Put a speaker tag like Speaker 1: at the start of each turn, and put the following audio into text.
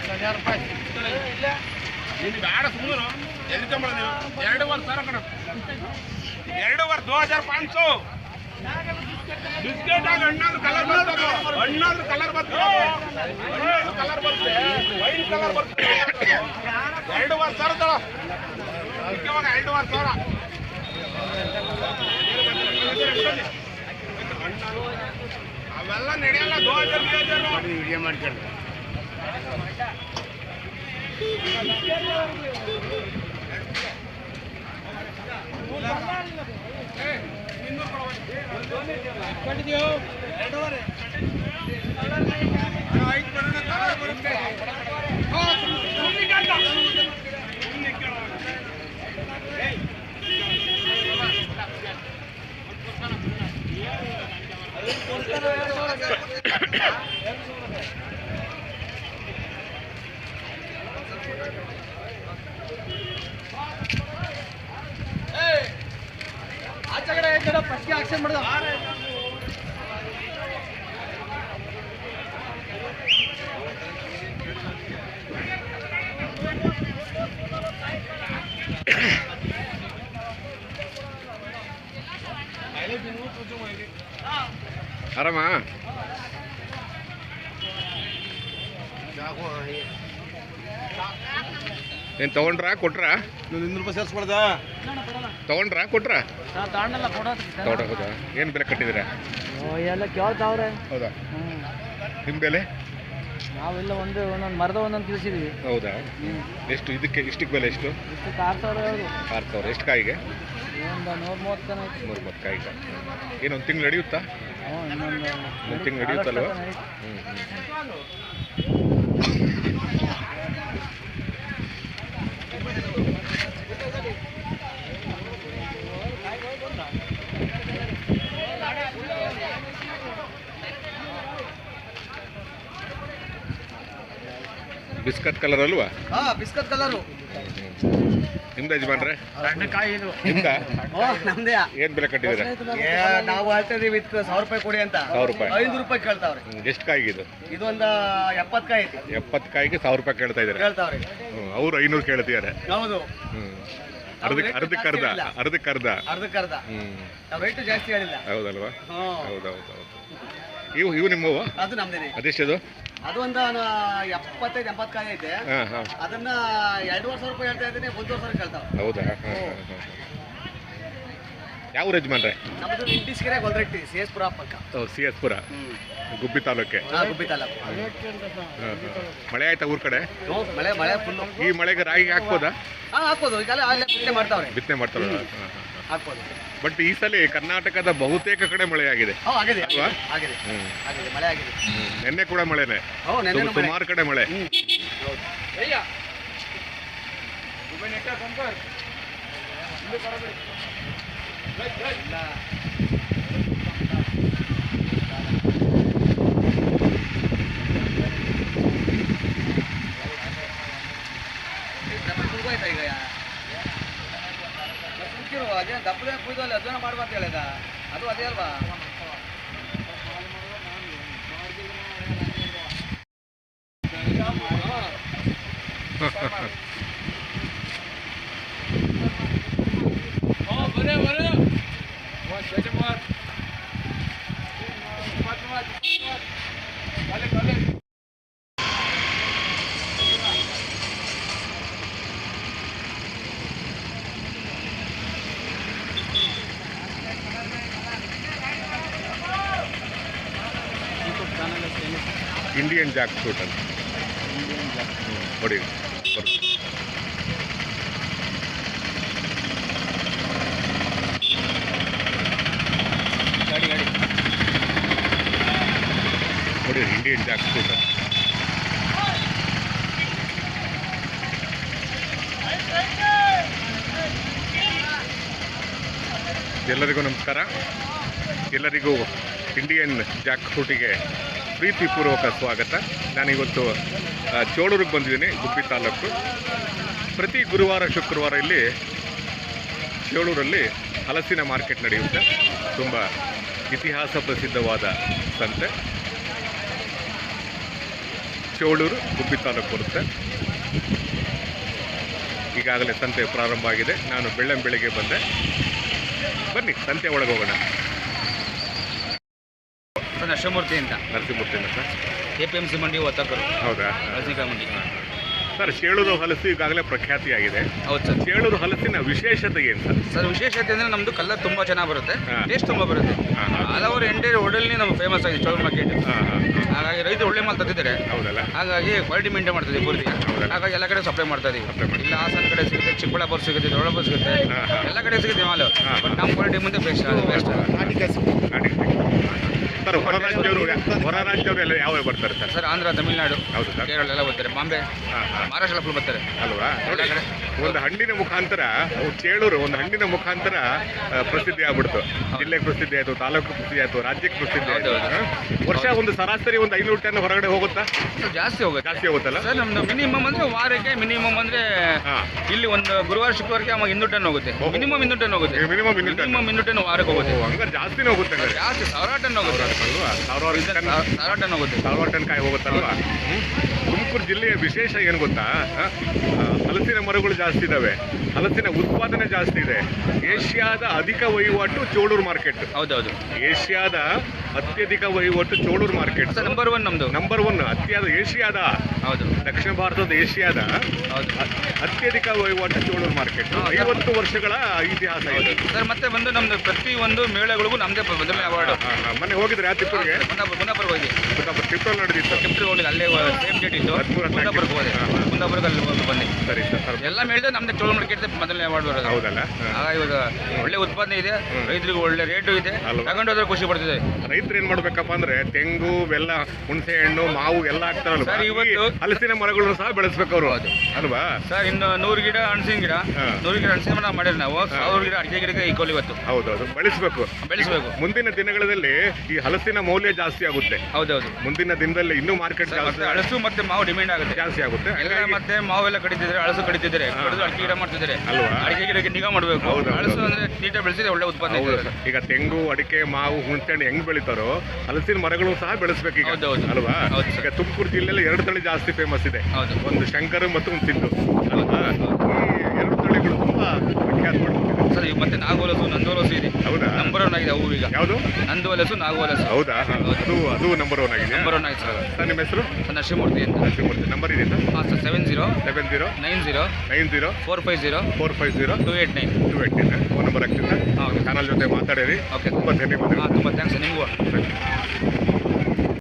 Speaker 1: ಮಾಡ್ತಾರೆ ಒಂದು ಮಾಡ್ತಾರೆ
Speaker 2: ನಿಮ್ಗೆ ಬೇಡ ಸುಮ್ಮನೆ ತಗೊಂಬಳ ನೀವು ಎರಡೂವರೆ ಸಾವಿರ ಕಣ ಪಾಂಚ್ ಬಿಸ್ಕೆಟ್ ಕಲರ್ ಬರ್ತದೆ ಹಣ್ಣಾದ್ರು ಕಲರ್ ಬರ್ತದೆ ಕಲರ್ ಬರ್ತದೆ ವೈನ್ ಕಲರ್ ಬರ್ತದೆ ಎರಡೂವರೆ ಸಾವಿರ ಎರಡೂವರೆ ಸಾವಿರ ಅವೆಲ್ಲ ನಡೆಯಲ್ಲ ದೋ ಹಜಾರ್ ದೋ ಹಜಾರ್
Speaker 1: ಆಕ್ಷನ್ ಮಾಡಿದ
Speaker 2: ಆರಾಮ? ಏನು ತಗೊಂಡ್ರಾ? ಕೊಟ್ರಾ?
Speaker 3: ಇನ್ನೂರು ರೂಪಾಯಿ ಸೇರಿಸ್ಬಾರ್ದ
Speaker 2: ತಗೊಂಡ್ರಾ? ಕೊಟ್ರಾ?
Speaker 4: ಏನ್
Speaker 2: ತಗೊಂಡ ಹೌದಾ? ಏನು ಬೆಲೆ ಕಟ್ಟಿದ್ದೀರಾ?
Speaker 4: ಎಲ್ಲ ಕೇಳ್ತಾವ್ರೆ.
Speaker 2: ಹೌದಾ? ನಿಮ್ಮ ಬೆಲೆ?
Speaker 4: ನಾವೆಲ್ಲ ಒಂದು ಒಂದೊಂದು ಮರದ ಒಂದೊಂದು ತಿಳಿಸಿದ್ವಿ.
Speaker 2: ಹೌದಾ? ಎಷ್ಟು ಇದಕ್ಕೆ ಇಷ್ಟಕ್ಕೆ ಬೆಲೆ ಎಷ್ಟು?
Speaker 4: ಆರು ಸಾವಿರ ಹೇಳುದು
Speaker 2: ಆರು ಸಾವಿರ. ಎಷ್ಟು ಕಾಯಿಗೆ?
Speaker 4: ಒಂದು ನೂರ ಮೂವತ್ತು
Speaker 2: ನೂರು ಕಾಯಿಗೆ. ತಿಂಗಳು ನಡೆಯುತ್ತಾ?
Speaker 4: ಇನ್ನೊಂದು
Speaker 2: ಒಂದು ತಿಂಗಳು ನಡೆಯುತ್ತಲ್ವ?
Speaker 4: ಆಗಸ್ಟ್
Speaker 2: ಹ್ಞೂ ಬಿಸ್ಕತ್ ಕಲರ್ ಅಲ್ವಾ?
Speaker 3: ಹಾ ಬಿಸ್ಕತ್ ಕಲರು
Speaker 2: ನಿಮ್ದು ಯಜಮಾನ್ರೆ?
Speaker 3: ಕಾಯಿ ಇದು.
Speaker 2: ನಿಮ್ದ?
Speaker 3: ನಮ್ದೇ.
Speaker 2: ಏನು ಬೆಲೆ ಕಟ್ಟಿದ್ದೀರಾ?
Speaker 3: ನಾವು ಹೇಳ್ತಿದೀವಿ ವಿತ್ ಸಾವಿರ ರೂಪಾಯಿ ಕೊಡಿ ಅಂತ.
Speaker 2: ಸಾವಿರ ರೂಪಾಯಿ.
Speaker 3: ಐದು ರೂಪಾಯಿ ಕೇಳ್ತಾವ್ರಿ.
Speaker 2: ಎಷ್ಟು ಕಾಯಿಗೆ ಇದು?
Speaker 3: ಇದೊಂದು ಎಪ್ಪತ್ತು ಕಾಯಿ ಐತಿ.
Speaker 2: ಎಪ್ಪತ್ತು ಕಾಯಿಗೆ ಸಾವಿರ ರೂಪಾಯಿ ಕೇಳ್ತಾ ಇದ್ದಾರೆ?
Speaker 3: ಕೇಳ್ತಾವ್ರೆ.
Speaker 2: ಅವ್ರು ಐನೂರು ಕೇಳ್ತಿದ್ದಾರೆ.
Speaker 3: ಹೌದು.
Speaker 2: ಹ್ಮ್ ಅರ್ಧಕ್ಕೆ ಅರ್ಧಕ್ಕೆ ಅರ್ಧ ಅರ್ಧಕ್ಕೆ ಅರ್ಧ.
Speaker 3: ಅರ್ಧಕ್ಕೆ ಅರ್ಧ.
Speaker 2: ಹ್ಮ್.
Speaker 3: ನಾವು ರೇಟ್ ಜಾಸ್ತಿ ಹೇಳಿಲ್ಲ.
Speaker 2: ಹೌದಲ್ವಾ?
Speaker 3: ಹೌದೌದೌದು
Speaker 2: ಹೌದೌದು ಹೌದು. ಇವು ಇವು ನಿಮ್ಮವ?
Speaker 3: ಅದು ನಮ್ದೇನೆ.
Speaker 2: ಅದೆಷ್ಟದು?
Speaker 3: ಅದು ಒಂದು ಎಪ್ಪತ್ತೈದು ಎಂಬತ್ತು ಕಾಯಿ ಐತೆ.
Speaker 2: ಹಾಂ ಹಾಂ.
Speaker 3: ಅದನ್ನ ಎರಡೂವರೆ ಸಾವಿರ ರೂಪಾಯಿ ಹೇಳ್ತಾ ಇದ್ದೀನಿ ಒಂದೂವರೆ ಸಾವಿರ ಕೇಳ್ತಾವ
Speaker 2: ಹೌದಾ? ಹಾಂ ಹಾಂ ಹಾಂ ಯಾವ ಯಜಮಾನ್ರೆ?
Speaker 3: ನಮ್ಮದು ಇಂಟಿಸ್ಕೆರೆ ಗೊಲ್ರೆಟ್ಟಿ ಸಿ ಎಸ್ ಪುರ ಪಕ್ಕ
Speaker 2: ಸಿ ಎಸ್ ಪುರ ಗುಬ್ಬಿ ತಾಲೂಕೆ.
Speaker 3: ಹಾ, ಗುಬ್ಬಿ ತಾಲೂಕು.
Speaker 2: ಹಾಂ ಹಾಂ. ಮಳೆ ಆಯ್ತಾ ಊರ ಕಡೆ?
Speaker 3: ಓ, ಮಳೆ ಮಳೆ ಫುಲ್ಲು
Speaker 2: ಈ ಮಳೆಗೆ ರಾಗಿ ಹಾಕ್ಬೋದಾ?
Speaker 3: ಹಾ ಹಾಕ್ಬೋದು. ಈಗಲೇ ಅಲ್ಲೇ ಬಿತ್ತನೆ ಮಾಡ್ತಾವ್ರೆ.
Speaker 2: ಬಿತ್ತನೆ ಮಾಡ್ತಾರಲ್ಲ ಹಾಂ ಹಾಂ.
Speaker 3: ಹಾಕ್ಬೋದು.
Speaker 2: ಬಟ್ ಈ ಸಲ ಕರ್ನಾಟಕದ ಬಹುತೇಕ ಕಡೆ ಮಳೆಯಾಗಿದೆ. ಆಗಿದೆ
Speaker 3: ಹ್ಞೂ ಆಗಿದೆ
Speaker 2: ಅಲ್ವಾ?
Speaker 3: ಆಗಿದೆ
Speaker 2: ಹ್ಞೂ
Speaker 3: ಆಗಿದೆ ಮಳೆ ಆಗಿದೆ.
Speaker 2: ನಿನ್ನೆ ಕೂಡ ಮಳೆನೆ.
Speaker 3: ಹ್ಞೂ ನೆನ್ನೆ ಮಳೆ.
Speaker 2: ಸುಮಾರು ಕಡೆ ಮಳೆ
Speaker 3: ಹೌದು ಕುಡ್ಕೋಯ್ತಾ ಈಗ ಕುಡ್ಕಿರು ಅದೇ ದಪ್ಪದ ಕುಯ್ದಲ್ಲ ಅದನ್ನ ಮಾಡುವ ಅಂತ ಹೇಳಿದ ಅದು ಅದೇ ಅಲ್ವಾ
Speaker 2: ಇಂಡಿಯನ್ ಜಾಕ್ ಫ್ರೂಟ್ ಅಂತ. ನೋಡಿ. ಹೊಡಿ ಇಂಡಿಯನ್ ಜಾಕ್ ಫ್ರೂಟ್ ಅಂತ ಎಲ್ಲರಿಗೂ ನಮಸ್ಕಾರ. ಎಲ್ಲರಿಗೂ ಇಂಡಿಯನ್ ಜಾಕ್ ಫ್ರೂಟಿಗೆ ಪ್ರೀತಿಪೂರ್ವಕ ಸ್ವಾಗತ. ನಾನಿವತ್ತು ಚೋಳೂರಿಗೆ ಬಂದಿದ್ದೀನಿ, ಗುಬ್ಬಿ ತಾಲೂಕು. ಪ್ರತಿ ಗುರುವಾರ, ಶುಕ್ರವಾರ ಇಲ್ಲಿ ಚೋಳೂರಲ್ಲಿ ಹಲಸಿನ ಮಾರ್ಕೆಟ್ ನಡೆಯುತ್ತೆ. ತುಂಬ ಇತಿಹಾಸ ಪ್ರಸಿದ್ಧವಾದ ಸಂತೆ. ಚೋಳೂರು, ಗುಬ್ಬಿ ತಾಲೂಕು ಬರುತ್ತೆ. ಈಗಾಗಲೇ ಸಂತೆ ಪ್ರಾರಂಭ ಆಗಿದೆ. ನಾನು ಬೆಳ್ಳಂ ಬೆಳಿಗ್ಗೆ ಬಂದೆ. ಬನ್ನಿ, ಸಂತೆ ಒಳಗೆ ಹೋಗೋಣ
Speaker 5: ನರಸಿಂಹಮೂರ್ತಿ ಅಂತ.
Speaker 2: ನರಸಿಂಹಮೂರ್ತಿನ sir
Speaker 5: A P M C ಮಂಡಿ ಒತ್ತಕರು
Speaker 2: ಹೌದಾ?
Speaker 5: ಹಲಸಿನಕಾಯಿ ಮಂಡಿ.
Speaker 2: ಸರ್ ಚೇಳೂರು ಹಲಸು ಈಗಾಗಲೇ ಪ್ರಖ್ಯಾತಿಯಾಗಿದೆ.
Speaker 5: ಹೌದು ಸರ್.
Speaker 2: ಚೇಳೂರು ಹಲಸಿನ ವಿಶೇಷತೆ ಏನು ಸರ್?
Speaker 5: ಸರ್ ವಿಶೇಷತೆ ಅಂದರೆ ನಮ್ಮದು ಕಲ್ಲ ತುಂಬ ಚೆನ್ನಾಗಿ ಬರುತ್ತೆ. ಟೇಸ್ಟ್ ತುಂಬ ಬರುತ್ತೆ. ಹಲವಾರು ಎಂಟೇ ಹೋಟೆಲ್ನೇ ನಮ್ಮ ಫೇಮಸ್ ಆಗಿದೆ ಚೌಲ್ ಮಾರ್ಕೆಟ್ ಹಾಗಾಗಿ ರೈತರು ಒಳ್ಳೆ ಮಾಲ್ ತಂದಿದ್ದಾರೆ
Speaker 2: ಹೌದಲ್ಲ?
Speaker 5: ಹಾಗಾಗಿ ಕ್ವಾಲಿಟಿ ಮೇಂಟೈನ್ ಮಾಡ್ತಿದ್ದೀವಿ ಪೂರ್ತಿ? ಹಾಗಾಗಿ ಎಲ್ಲ ಕಡೆ ಸಪ್ಲೈ ಮಾಡ್ತಾ ಇದೀವಿ. ಇಲ್ಲ ಹಾಸನ ಕಡೆ ಸಿಗುತ್ತೆ ಚಿಕ್ಕಬಳ್ಳಾಪುರ ಸಿಗುತ್ತೆ ದೊಡ್ಡಬಳ್ಳಾಪುರ ಸಿಗುತ್ತೆ. ಎಲ್ಲ ಕಡೆ ಸಿಗುತ್ತೆ ಮಾಲು.
Speaker 2: ಹಾ.
Speaker 5: ನಮ್ಮ ಕ್ವಾಲಿಟಿ ಮುಂದೆ ಬೆಸ್ಟ್ ಬೆಸ್ಟ್
Speaker 2: ನಾಟಿ ಸರ್ ಹೊರ ರಾಜ್ಯವರು ಹೊರ ರಾಜ್ಯವರು ಎಲ್ಲ ಯಾವ ಬರ್ತಾರೆ ಸರ್?
Speaker 5: ಸರ್ ಆಂಧ್ರ ತಮಿಳುನಾಡು
Speaker 2: ಹೌದು ಸರ್.
Speaker 5: ಕೇರಳ ಎಲ್ಲ ಬರ್ತಾರೆ. ಬಾಂಬೆ ಮಹಾರಾಷ್ಟ್ರ ಫುಲ್ ಬರ್ತಾರೆ.
Speaker 2: ಅಲ್ವಾ? ಒಂದು ಹಣ್ಣಿನ ಮುಖಾಂತರ ಚೇಳೂರು ಒಂದು ಹಣ್ಣಿನ ಮುಖಾಂತರ ಪ್ರಸಿದ್ಧಿ ಆಗ್ಬಿಡ್ತು. ಜಿಲ್ಲೆಗೆ ಪ್ರಸಿದ್ಧಿ ಆಯ್ತು ತಾಲೂಕು ಪ್ರಸಿದ್ಧಿ ಆಯ್ತು ರಾಜ್ಯಕ್ಕೆ ಪ್ರಸಿದ್ಧಿ ಆಯ್ತು. ವರ್ಷ ಒಂದು ಸರಾಸರಿ ಒಂದು ಐನೂರು ಟನ್ ಹೊರಗಡೆ ಹೋಗುತ್ತಾ?
Speaker 5: ಜಾಸ್ತಿ ಹೋಗುತ್ತೆ.
Speaker 2: ಜಾಸ್ತಿ ಹೋಗುತ್ತಲ್ಲ?
Speaker 5: ಸರ್ ನಮ್ದು ಮಿನಿಮಮ್ ಅಂದ್ರೆ ವಾರಕ್ಕೆ ಮಿನಿಮಮ್ ಅಂದ್ರೆ. ಇಲ್ಲಿ ಒಂದು ಗುರುವಾರ ಶುಕ್ರವಾರಕ್ಕೆ ಅವಾಗ ಇನ್ನೂರು ಟನ್ ಹೋಗುತ್ತೆ. ಮಿನಿಮಮ್ ಇನ್ನೂರು ಟನ್ ಹೋಗುತ್ತೆ.
Speaker 2: ಮಿನಿಮಮ್ ಇನ್ನೂರು ಟನ್.
Speaker 5: ವಾರಕ್ಕೆ ಹೋಗುತ್ತೆ.
Speaker 2: ಹಂಗಾರೆ ಜಾಸ್ತಿನೇ ಹೋಗುತ್ತೆ
Speaker 5: ಜಾಸ್ತಿ ಸಾವಿರ ಟನ್ ಹೋಗುತ್ತೆ.
Speaker 2: ಅಲ್ವಾ? ಸಾವಿರಾರು ಟನ್
Speaker 5: ಹೋಗುತ್ತೆ.
Speaker 2: ಸಾವಿರಾರು ಟನ್ ಕಾಯಿ ಹೋಗುತ್ತಲ್ವಾ? ತುಮಕೂರು ಜಿಲ್ಲೆಯ ವಿಶೇಷ ಏನು ಗೊತ್ತಾ? ಹಲಸಿನ ಮರಗಳು ಜಾಸ್ತಿ ಇದ್ದಾವೆ ಹಲಸಿನ ಉತ್ಪಾದನೆ ಜಾಸ್ತಿ ಇದೆ. ಏಷ್ಯಾದ ಅಧಿಕ ವಹಿವಾಟು ಚೋಳೂರು ಮಾರ್ಕೆಟ್.
Speaker 5: ಹೌದೌದು.
Speaker 2: ಏಷ್ಯಾದ ಅತ್ಯಧಿಕ ವಹಿವಾಟು ಚೋಳೂರು ಮಾರ್ಕೆಟ್.
Speaker 5: ನಂಬರ್ ಒನ್ ನಮ್ದು.
Speaker 2: ನಂಬರ್ ಒನ್ ಅತ್ಯಾದ ಏಷ್ಯಾದ.
Speaker 5: ಹೌದು.
Speaker 2: ದಕ್ಷಿಣ ಭಾರತದ ಏಷ್ಯಾದ.
Speaker 5: ಹೌದು.
Speaker 2: ಅತ್ಯಧಿಕ ವಹಿವಾಟು ಚೋಳೂರು ಮಾರ್ಕೆಟ್. ಐವತ್ತು ವರ್ಷಗಳ ಇತಿಹಾಸ ಇದೆ.
Speaker 5: ಸರ್ ಮತ್ತೆ ಬಂದು ನಮ್ದು ಪ್ರತಿ ಒಂದು ಮೇಳಗಳಿಗೂ ನಮ್ದೇ ಮೊದಲನೇ ಅವಾರ್ಡ್.
Speaker 2: ಮೊನ್ನೆ ಹೋಗಿದ್ರೆ ಆ ತಿಪ್ಪೂರಿಗೆ?
Speaker 5: ಕುಂದಾಪುರ ಹೋಗಿ
Speaker 2: ನಡೆದಿತ್ತು
Speaker 5: ಕೆಂಪು ಹೋಗಿ ಅಲ್ಲೇ ಸೇಮ್ ಡೇಟ್ ಇತ್ತು. ಹೋಗಿ ಬಂದೆ
Speaker 2: ಸರಿ ಸರ್ ಸರ್
Speaker 5: ಎಲ್ಲ ಮೇಳಿದೆ ನಮ್ದು ಚೋಳ ಮಾರ್ಕೆಟ್ ಮೊದಲನೇ ಅವಾರ್ಡ್ ಬರೋದು.
Speaker 2: ಹೌದಲ್ಲ?
Speaker 5: ಇವಾಗ ಒಳ್ಳೆ ಉತ್ಪನ್ನ ಇದೆ. ರೈತರಿಗೆ ಒಳ್ಳೆ ರೇಟು ಇದೆ? ತಗೊಂಡೋದ್ರೆ ಖುಷಿ ಪಡ್ತಿದೆ.
Speaker 2: ರೈತರು ಏನ್ ಮಾಡ್ಬೇಕಪ್ಪ ಅಂದ್ರೆ ತೆಂಗು ಬೆಲ್ಲ ಹುಣಸೆ ಹಣ್ಣು ಮಾವು ಎಲ್ಲ ಹಾಕ್ತಾರಲ್ವಾ?
Speaker 5: ಸರ್, ಇವತ್ತು-
Speaker 2: ಹಲಸಿನ ಮರಗಳನ್ನು ಸಹ ಬೆಳೆಸ್ಬೇಕು ಅವರು.
Speaker 5: ಅದು
Speaker 2: ಅಲ್ವಾ?
Speaker 5: ಸರ್ ಇನ್ನು ನೂರು ಗಿಡ ಹಣಸಿನ ಗಿಡ. ನೂರು ಗಿಡ ಹಣಸಿನ ಮರ ಮಾಡಿದ್ರೆ ನಾವು. ಸಾವಿರ ಗಿಡ ಅಡಿಕೆ ಗಿಡಕ್ಕೆ ಈಕ್ವಲ್ ಇವತ್ತು.
Speaker 2: ಹೌದೌದು. ಬೆಳೆಸ್ಬೇಕು.
Speaker 5: ಬೆಳೆಸಬೇಕು.
Speaker 2: ಮುಂದಿನ ದಿನಗಳಲ್ಲಿ ಈ ಹಲಸಿನ ಮೌಲ್ಯ ಜಾಸ್ತಿ ಆಗುತ್ತೆ.
Speaker 5: ಹೌದೌದು.
Speaker 2: ಮುಂದಿನ ದಿನದಲ್ಲಿ ಇನ್ನೂ ಮಾರ್ಕೆಟ್
Speaker 5: ಹಲಸು
Speaker 2: ಜಾಸ್ತಿ
Speaker 5: ಹಳಸು ಮತ್ತೆ ಮಾವು ಡಿಮ್ಯಾಂಡ್ ಆಗುತ್ತೆ
Speaker 2: ಜಾಸ್ತಿ ಆಗುತ್ತೆ.
Speaker 5: ಎಲ್ಲ ಮತ್ತೆ ಮಾವೆಲ್ಲ ಕಡಿತಿದ್ರೆ ಅಳಸು ಕಡಿತಿದ್ರೆ. ಕಡಿದು ಅಡಿಕೆ ಗಿಡ ಮಾಡ್ತಿದ್ರೆ
Speaker 2: ಅಲ್ವಾ?
Speaker 5: ಅಡಿಕೆ ಗಿಡಕ್ಕೆ ನಿಗಾ ಮಾಡಬೇಕು.
Speaker 2: ಹೌದು.
Speaker 5: ಅಂದ್ರೆ ನೀಟಾಗಿ ಬೆಳೆಸಿದ್ರೆ ಒಳ್ಳೆ ಉತ್ಪಾದನೆ ಇದೆ
Speaker 2: ಈಗ ತೆಂಗು ಅಡಿಕೆ ಮಾವು ಹುಣಸೆಣ್ಣು ಹೆಂಗ್ ಬೆಳಿತಾರೋ ಹಲಸಿನ ಮರಗಳು ಸಹ ಬೆಳೆಸಬೇಕು ಈಗ. ಅಲ್ವಾ. ಈಗ ತುಮಕೂರು ಜಿಲ್ಲೆಯಲ್ಲಿ ಎರಡು ತಳಿ ಜಾಸ್ತಿ ಫೇಮಸ್ ಇದೆ. ಒಂದು ಶಂಕರ್ ಮತ್ತು ಒಂದು ಸಿಂಧು. ಅಲ್ವಾ? ಎರಡು ತಳಿಗಳು
Speaker 5: ಸರ್ ಮತ್ತೆ ನಾಗೋಲಸು ನಂದೋಲಸು ಇದೆ.
Speaker 2: ಹೌದಾ?
Speaker 5: ನಂಬರ್ ಒನ್ ಆಗಿದೆ ಅವು ಈಗ.
Speaker 2: ಯಾವುದು?
Speaker 5: ನಂದೋಲಸು ನಾಗೋಲಸು
Speaker 2: ಹೌದಾ? ಅದು ಅದು ನಂಬರ್ ಒನ್ ಆಗಿದೆ.
Speaker 5: ನಂಬರ್ ಒನ್ ಆಗಿದೆ ಸರ್.
Speaker 2: ಸರ್ ನಿಮ್ಮ ಹೆಸರು?
Speaker 5: ಸರ್ ಶಿವಮೂರ್ತಿ ಅಂತ.
Speaker 2: ಶಿವಮೂರ್ತಿ ನಂಬರ್ ಇದೆ ಸರ್?
Speaker 5: ಹಾಂ sir seven zero
Speaker 2: seven zero
Speaker 5: nine zero
Speaker 2: nine zero
Speaker 5: four five zero
Speaker 2: four five zero
Speaker 5: two eight nine
Speaker 2: two eight nine phone number ಆಗ್ತಿದೆ
Speaker 5: ಹಾಂ
Speaker 2: channel ಜೊತೆ ಮಾತಾಡಿರಿ.
Speaker 5: Okay
Speaker 2: ತುಂಬ ಧನ್ಯವಾದ
Speaker 5: ಹಾಂ ತುಂಬ ಥ್ಯಾಂಕ್ಸ್ ನಿಮಗೂ.